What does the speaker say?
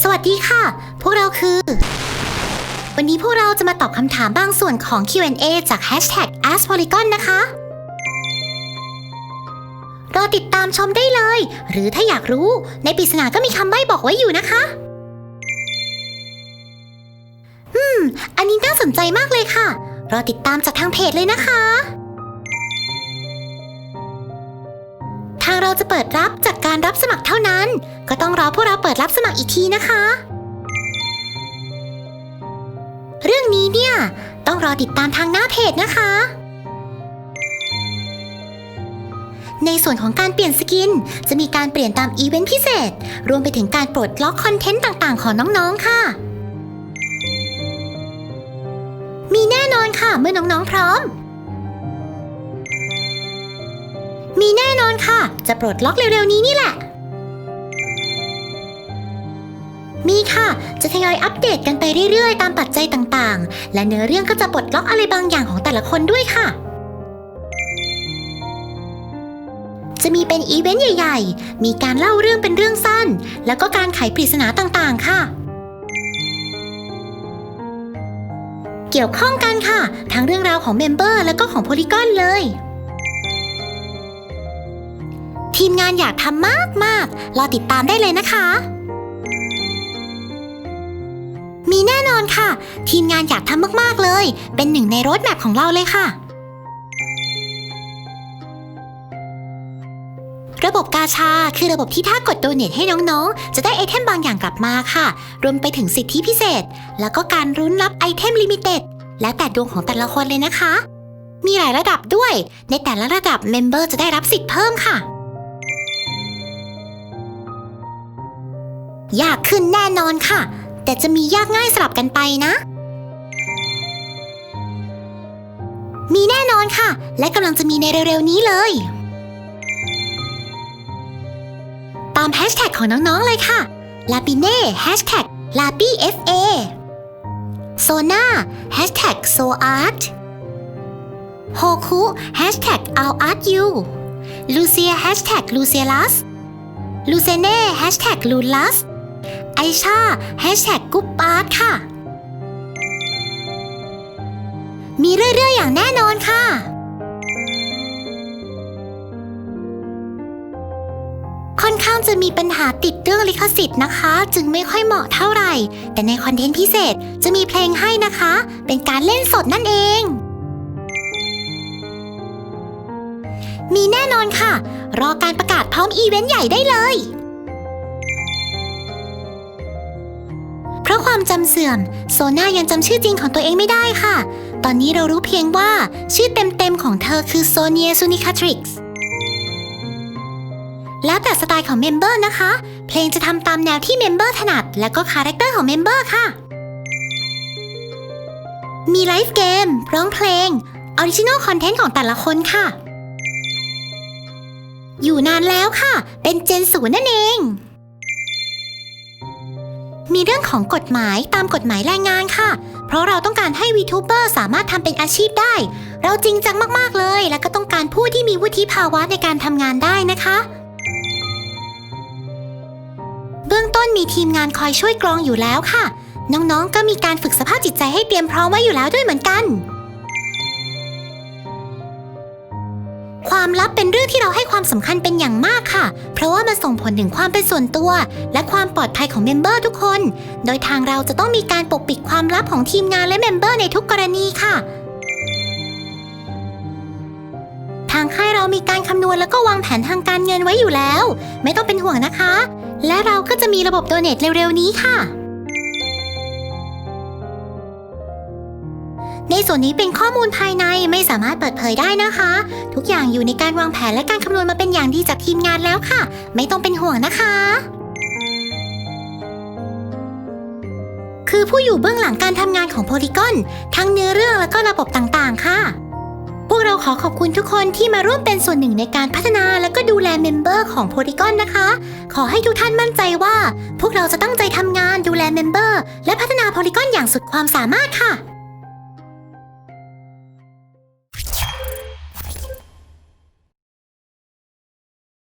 สวัสดีค่ะ พวกเราคือ วันนี้พวกเราจะมาตอบคำถามบางส่วนของ Q&A จาก Hashtag AskPolygon นะคะรอติดตามชมได้เลย หรือถ้าอยากรู้ในปริศนาก็มีคำใบ้บอกไว้อยู่นะคะ อืม อันนี้น่าสนใจมากเลยค่ะ รอติดตามจากทางเพจเลยนะคะ ทางเราจะเปิดรับจากการรับสมัครเท่า ก็ต้องรอพวกเราเปิดรับสมัครอีกทีนะคะ เรื่องนี้เนี่ย ต้องรอติดตามทางหน้าเพจนะคะ ในส่วนของการเปลี่ยนสกิน จะมีการเปลี่ยนตามอีเวนต์พิเศษ รวมไปถึงการปลดล็อกคอนเทนต์ต่างๆ ของน้องๆค่ะ มีแน่นอนค่ะเมื่อน้องๆพร้อมมีแน่นอนค่ะ จะปลดล็อกเร็วๆนี้นี่แหละ มีค่ะ จะทยอยอัปเดตกันไปเรื่อยๆ ตามปัจจัยต่างๆ และเนื้อเรื่องก็จะปลดล็อกอะไรบางอย่างของแต่ละคนด้วยค่ะ จะมีเป็นอีเวนต์ใหญ่ ๆ มีการเล่าเรื่องเป็นเรื่องสั้น แล้วก็การไขปริศนาต่างๆ ค่ะ เกี่ยวข้องกันค่ะ ทั้งเรื่องราวของเมมเบอร์แล้วก็ของโพลีกอนเลยทีมงานอยากทำมากมากๆ รอติดตามได้เลยนะคะ อนค่ะ ทีมงานอยากทำมากๆเลย เป็นหนึ่งในรถแมพของเราเลยค่ะ ระบบกาชาคือระบบที่ถ้ากดโดเนทให้น้องๆ จะได้ไอเทมบางอย่างกลับมาค่ะ รวมไปถึงสิทธิพิเศษ แล้วก็การรุ้นรับไอเทมลิมิเต็ดแล้วแต่ดวงของแต่ละคนเลยนะคะ มีหลายระดับด้วย ในแต่ละระดับเมมเบอร์จะได้รับสิทธิ์เพิ่มค่ะยากขึ้นแน่นอนค่ะ แต่จะมียากง่ายสลับกันไปนะ มีแน่นอนค่ะ และกำลังจะมีในเร็วๆนี้เลย ตามแฮชแท็กของน้องๆเลยค่ะลาปิเน่แฮชแท็กลาปี้ FA โซนาแฮชแท็กโซอาร์ตโฮคุแฮชแท็กเอาอาร์ตยูลูเซียแฮชแท็กลูเซียลัสลูเซเน่แฮชแท็กลูลัส ไอชาแฮชแท็กกุ๊ปปาร์ตค่ะ มีเรื่อยๆ อย่างแน่นอนค่ะ ค่อนข้างจะมีปัญหาติดเรื่องลิขสิทธิ์นะคะ จึงไม่ค่อยเหมาะเท่าไหร่ แต่ในคอนเทนต์พิเศษจะมีเพลงให้นะคะ เป็นการเล่นสดนั่นเอง มีแน่นอนค่ะ รอการประกาศพร้อมอีเวนต์ใหญ่ได้เลย ราะความจำเสื่อม โซนายังจำชื่อจริงของตัวเองไม่ได้ค่ะ ตอนนี้เรารู้เพียงว่าชื่อเต็มๆของเธอคือโซเนียซูนิคาทริกซ์แล้วแต่สไตล์ของเมมเบอร์นะคะ เพลงจะทำตามแนวที่เมมเบอร์ถนัด และก็คาแรคเตอร์ของเมมเบอร์ค่ะ มีไลฟ์เกม ร้องเพลง ออริจินอลคอนเทนต์ของแต่ละคนค่ะ อยู่นานแล้วค่ะ เป็นเจนศูนย์นั่นเอง มีเรื่องของกฎหมายตามกฎหมายแรงงานค่ะ เพราะเราต้องการให้วีทูเบอร์สามารถทำเป็นอาชีพได้ เราจริงจังมากๆเลย และก็ต้องการผู้ที่มีวุฒิภาวะในการทำงานได้นะคะ เบื้องต้นมีทีมงานคอยช่วยกรองอยู่แล้วค่ะ น้องๆ ก็มีการฝึกสภาพจิตใจให้เตรียมพร้อมไว้อยู่แล้วด้วยเหมือนกัน ความลับเป็นเรื่องที่เราให้ความสำคัญเป็นอย่างมากค่ะ เพราะว่ามันส่งผลถึงความเป็นส่วนตัว และความปลอดภัยของเมมเบอร์ทุกคน โดยทางเราจะต้องมีการปกปิดความลับของทีมงานและเมมเบอร์ในทุกกรณีค่ะ ทางค่ายเรามีการคำนวณแล้วก็วางแผนทางการเงินไว้อยู่แล้ว ไม่ต้องเป็นห่วงนะคะ และเราก็จะมีระบบโดเนทเร็วๆนี้ค่ะ ในส่วนนี้เป็นข้อมูลภายในไม่สามารถเปิดเผยได้นะคะ ทุกอย่างอยู่ในการวางแผนและการคำนวณมาเป็นอย่างดีจากทีมงานแล้วค่ะ ไม่ต้องเป็นห่วงนะคะ คือผู้อยู่เบื้องหลังการทำงานของโพลีกอนทั้งเนื้อเรื่องและก็ระบบต่างๆ ค่ะ พวกเราขอขอบคุณทุกคนที่มาร่วมเป็นส่วนหนึ่งในการพัฒนาและก็ดูแลเมมเบอร์ของโพลีกอนนะคะ ขอให้ทุกท่านมั่นใจว่า พวกเราจะตั้งใจทำงานดูแลเมมเบอร์และพัฒนาโพลีกอนอย่างสุดความสามารถค่ะ